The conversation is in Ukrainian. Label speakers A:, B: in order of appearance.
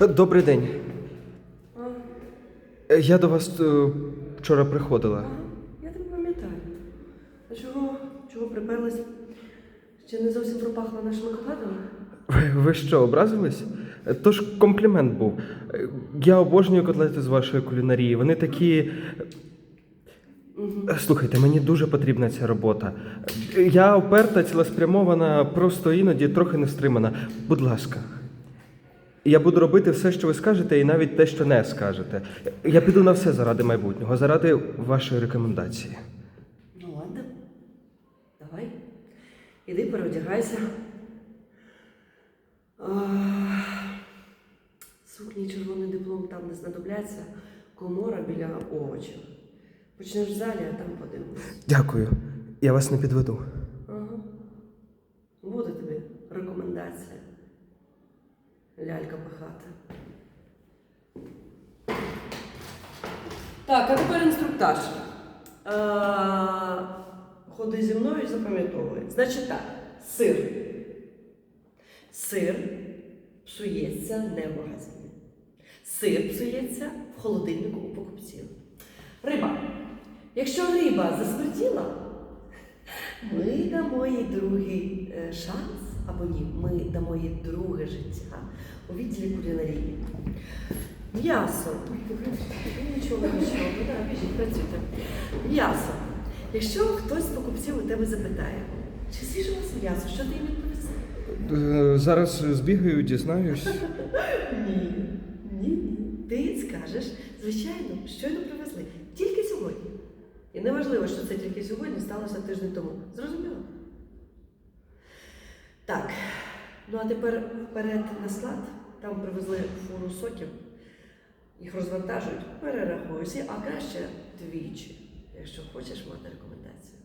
A: Добрий день. Е, Я до вас е, вчора приходила.
B: я тебе пам'ятаю. А чого, чого приперлась? Ще не зовсім пропахла нашими котлетами?
A: Ви, ви що, образились? Е, То комплімент був. Е, Я обожнюю котлети з вашої кулінарії. Вони такі. Е, Слухайте, мені дуже потрібна ця робота. Е, Я оперта, цілеспрямована, просто іноді трохи не стримана. Будь ласка. Я буду робити все, що ви скажете, і навіть те, що не скажете. Я піду на все заради майбутнього, заради вашої рекомендації.
B: Ну ладно. Давай. Іди переодягайся. Сукні червоний диплом там не знадобляться. Комора біля овочів. Почнеш в залі, а там подивимось.
A: Дякую. Я вас не підведу.
B: Ага. Буде тобі рекомендація. Лялька пахата. Так, а тепер інструктаж. А, ходи зі мною і запам'ятовуй. Значить так, сир. Сир псується не в магазині. Сир псується в холодильнику у покупців. Риба. Якщо риба засмертіла, ми дамо їй другий е, шанс, або ні, ми дамо їй друге життя у відділі кулінарії. М'ясо. Нічого, нічого, ну, біжіть, працюйте. М'ясо. Якщо хтось з покупців у тебе запитає, чи свіже у вас м'ясо, що ти їм відповісти?
A: Е, Зараз збігаю, дізнаюсь.
B: Ні. Ні, ні. Ти скажеш, звичайно, щойно привезли. Тільки сьогодні. І неважливо, що це тільки сьогодні сталося тиждень тому. Зрозуміло? Так. Ну а тепер вперед на склад. Там привезли фуру соків. Їх розвантажують, перерахуйся, а краще двічі, якщо хочеш мати рекомендацію.